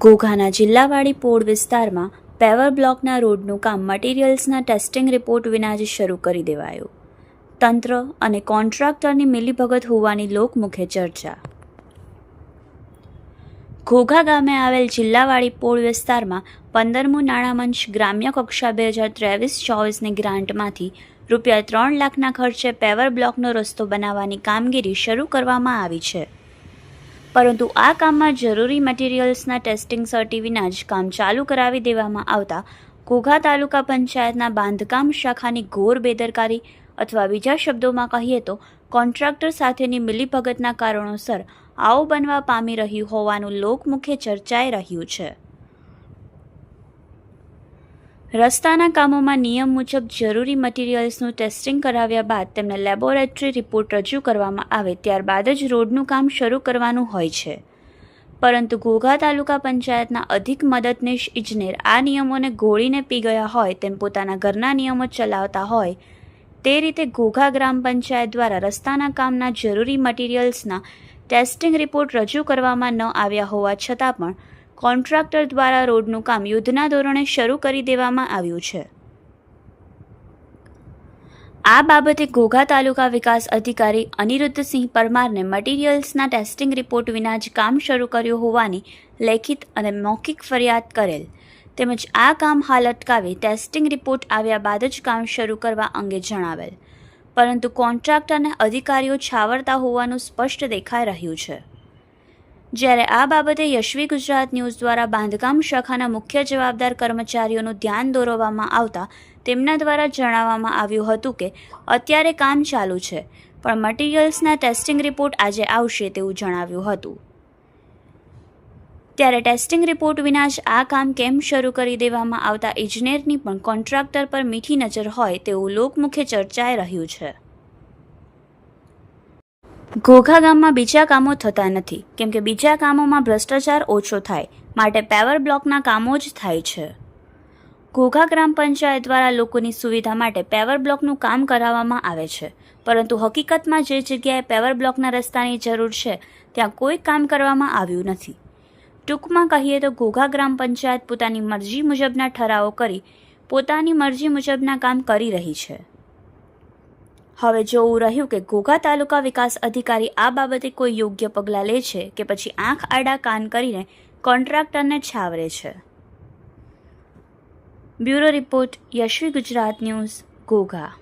ઘોઘાના જિલ્લાવાડી પોળ વિસ્તારમાં પેવર બ્લોકના રોડનું કામ મટીરિયલ્સના ટેસ્ટિંગ રિપોર્ટ વિના જ શરૂ કરી દેવાયું. તંત્ર અને કોન્ટ્રાક્ટરની મિલીભગત હોવાની લોકમુખે ચર્ચા. ઘોઘા ગામે આવેલ જિલ્લાવાડી પોળ વિસ્તારમાં પંદરમું નાણામંચ ગ્રામ્ય કક્ષા બે હજાર ત્રેવીસ ચોવીસની ગ્રાન્ટમાંથી રૂપિયા ત્રણ લાખના ખર્ચે પેવર બ્લોકનો રસ્તો બનાવવાની કામગીરી શરૂ કરવામાં આવી છે. પરંતુ આ કામમાં જરૂરી મટીરિયલ્સના ટેસ્ટિંગ સર્ટી વિના જ કામ ચાલુ કરાવી દેવામાં આવતા ઘોઘા તાલુકા પંચાયતના બાંધકામ શાખાની ઘોર બેદરકારી અથવા બીજા શબ્દોમાં કહીએ તો, કોન્ટ્રાક્ટર સાથેની મિલીભગતના કારણોસર આવું બનવા પામી રહ્યું હોવાનું લોકમુખે ચર્ચાઈ રહ્યું છે. રસ્તાના કામોમાં નિયમ મુજબ જરૂરી મટીરિયલ્સનું ટેસ્ટિંગ કરાવ્યા બાદ તેમને લેબોરેટરી રિપોર્ટ રજૂ કરવામાં આવે ત્યારબાદ જ રોડનું કામ શરૂ કરવાનું હોય છે. પરંતુ ઘોઘા તાલુકા પંચાયતના અધિક મદદનીશ ઇજનેર આ નિયમોને ગોળીને પી ગયા હોય તેમ પોતાના ઘરના નિયમો ચલાવતા હોય તે રીતે ઘોઘા ગ્રામ પંચાયત દ્વારા રસ્તાના કામના જરૂરી મટીરિયલ્સના ટેસ્ટિંગ રિપોર્ટ રજૂ કરવામાં ન આવ્યા હોવા છતાં પણ કોન્ટ્રાક્ટર દ્વારા રોડનું કામ યુદ્ધના ધોરણે શરૂ કરી દેવામાં આવ્યું છે. આ બાબતે ઘોઘા તાલુકા વિકાસ અધિકારી અનિરુદ્ધસિંહ પરમારને મટીરિયલ્સના ટેસ્ટિંગ રિપોર્ટ વિના જ કામ શરૂ કર્યું હોવાની લેખિત અને મૌખિક ફરિયાદ કરેલ તેમજ આ કામ હાલ અટકાવી ટેસ્ટિંગ રિપોર્ટ આવ્યા બાદ જ કામ શરૂ કરવા અંગે જણાવેલ. પરંતુ કોન્ટ્રાક્ટરને અધિકારીઓ છાવરતા હોવાનું સ્પષ્ટ દેખાઈ રહ્યું છે. જ્યારે આ બાબતે યશવી ગુજરાત ન્યૂઝ દ્વારા બાંધકામ શાખાના મુખ્ય જવાબદાર કર્મચારીઓનું ધ્યાન દોરવામાં આવતા તેમના દ્વારા જણાવવામાં આવ્યું હતું કે, અત્યારે કામ ચાલુ છે, પણ મટીરિયલ્સના ટેસ્ટિંગ રિપોર્ટ આજે આવશે તેવું જણાવ્યું હતું. ત્યારે ટેસ્ટિંગ રિપોર્ટ વિના જ આ કામ કેમ શરૂ કરી દેવામાં આવતા ઇજનેરની પણ કોન્ટ્રાક્ટર પર મીઠી નજર હોય તેવું લોકમુખે ચર્ચાઈ રહ્યું છે. ઘોઘા ગામમાં બીજા કામો થતા નથી, કેમ કે બીજા કામોમાં ભ્રષ્ટાચાર ઓછો થાય, માટે પેવર બ્લોકના કામો જ થાય છે. ઘોઘા ગ્રામ પંચાયત દ્વારા લોકોની સુવિધા માટે પેવર બ્લોકનું કામ કરાવવામાં આવે છે, પરંતુ હકીકતમાં જે જગ્યાએ પેવર બ્લોકના રસ્તાની જરૂર છે, ત્યાં કોઈ કામ કરવામાં આવ્યું નથી. ટૂંકમાં કહીએ તો ઘોઘા ગ્રામ પંચાયત પોતાની મરજી મુજબના ઠરાવો કરી પોતાની મરજી મુજબના કામ કરી રહી છે. હવે જોવું રહ્યું કે ઘોઘા તાલુકા વિકાસ અધિકારી આ બાબતે કોઈ યોગ્ય પગલાં લે છે કે પછી આંખ આડા કાન કરીને કોન્ટ્રાક્ટરને છાવરે છે. Bureau report Yashvi Gujarat news, Ghogha.